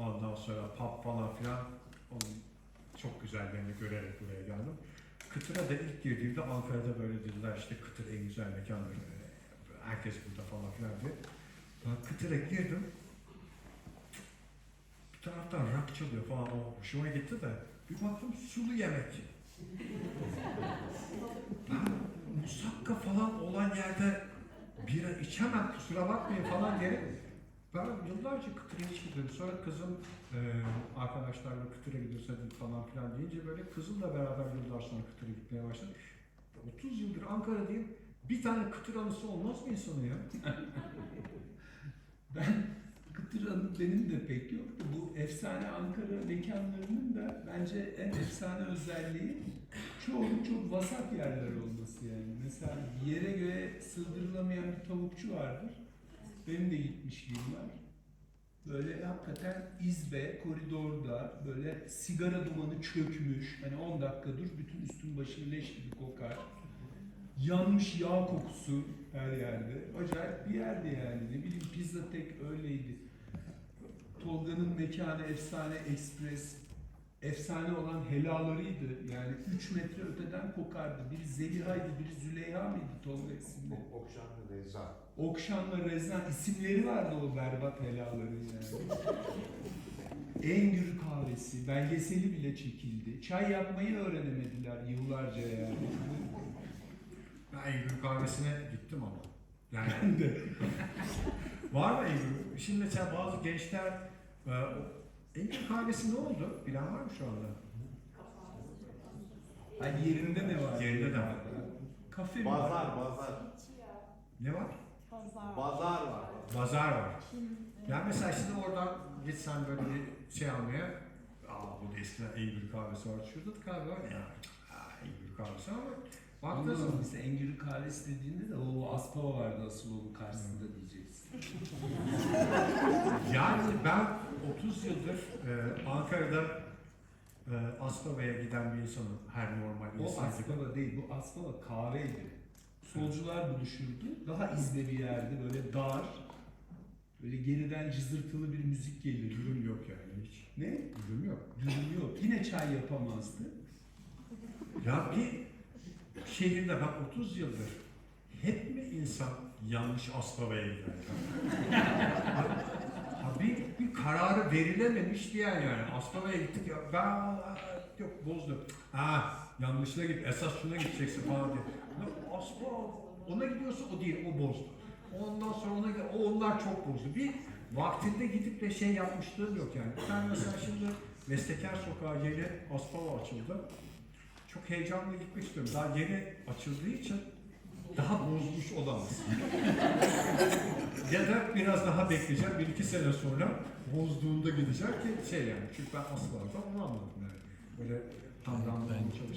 Ondan sonra pub falan filan. Çok güzellerini görerek buraya geldim. Kıtır'a da ilk girdiğimde Ankara'da böyle dediler işte Kıtır en güzel mekandır. Herkes burada falan filan diye. Ben Kıtır'a girdim. Bir taraftan rock çalıyor falan. O hoşuma gitti de. Bir baktım sulu yemek. Ben musakka falan olan yerde bira içemem kusura bakmayın falan diye ben yıllarca Kıtır'a hiç gitmedim. Sonra kızım e, arkadaşlarla Kıtır'a gidiyoruz hadi falan filan deyince böyle kızımla beraber yıllar sonra Kıtır'a gitmeye başladık. 30 yıldır Ankara'dayım. Bir tane Kıtır anısı olmaz mı insanın ya? Ben Kıtır Anı benim de pek yok. Bu efsane Ankara mekanlarının da bence en efsane özelliği çoğu çok vasat yerler olması yani. Mesela yere göre sığdırılamayan bir tavukçu vardır. Benim de gitmişliğim var. Böyle hakikaten izbe, koridorda böyle sigara dumanı çökmüş. Hani 10 dakika dur bütün üstün başın leş gibi kokar. Yanmış yağ kokusu her yerde. Acayip bir yerdi yani. Ne bileyim pizza tek öyleydi. Tolga'nın mekanı efsane ekspres. Efsane olan helalarıydı. Yani 3 metre öteden kokardı. Biri Zeliha'ydı, biri Züleyha mıydı Tolga isimleri? Okşanlı Reza. Okşan'la Rezan isimleri vardı o berbat helaların yani. Engür kahvesi, belgeseli bile çekildi. Çay yapmayı öğrenemediler yıllarca yani. Ben Eylül kahvesine gittim ama. Yani Ben de. var mı Eylül? Şimdi mesela bazı gençler e, Eylül kahvesi ne oldu? Bilen var mı şu anda? Hani yerinde ne var? Yerinde de var. Kafe mi var? Bazar, bazar. Ne var? Pazar. Bazar var. Pazar var. Yani mesela şimdi oradan gitsen böyle bir şey almaya, aa burada eskiden Eylül kahvesi var, şurada da kahve var ya. Aa, Eylül kahvesi ama baktığın zaman Anladım. Mesela Engür'ü kahvesi dediğinde de o Aspava vardı asıl onun karşısında diyeceksin. Yani ben 30 yıldır e, Ankara'da e, Aspava'ya giden bir insanım her normal O insan gibi. Aspava değil, bu Aspava kahveydi. Solcular buluşurdu. Daha izbe bir yerde, böyle dar. Böyle geriden cızırtılı bir müzik gelirdi. Ürün yok yani hiç. Ne? Ürün yok. Dürüm yok. Yine çay yapamazdı. Ya bir şehirde bak 30 yıldır hep mi insan yanlış Aspava'ya gider? ya? ha, bir, bir kararı verilememiş diye yani Aspava'ya gittik ya ben yok bozdu. Ha yanlışla git esas şuna gideceksin falan diye. Aspava ona gidiyorsa o değil o bozdu. Ondan sonra ona o onlar çok bozdu. Bir vaktinde gidip de şey yapmışlığım yok yani. Tane mesela şimdi Bestekar Sokağı yeni Aspava açıldı. Çok heyecanla gitmek istiyorum. Daha yeni açıldığı için daha bozmuş olamaz. ya da biraz daha bekleyeceğim. Bir iki sene sonra bozduğunda gideceğim ki şey yani. Çünkü ben asla onu anladım yani. Böyle tam randımanlı çalışıyorum.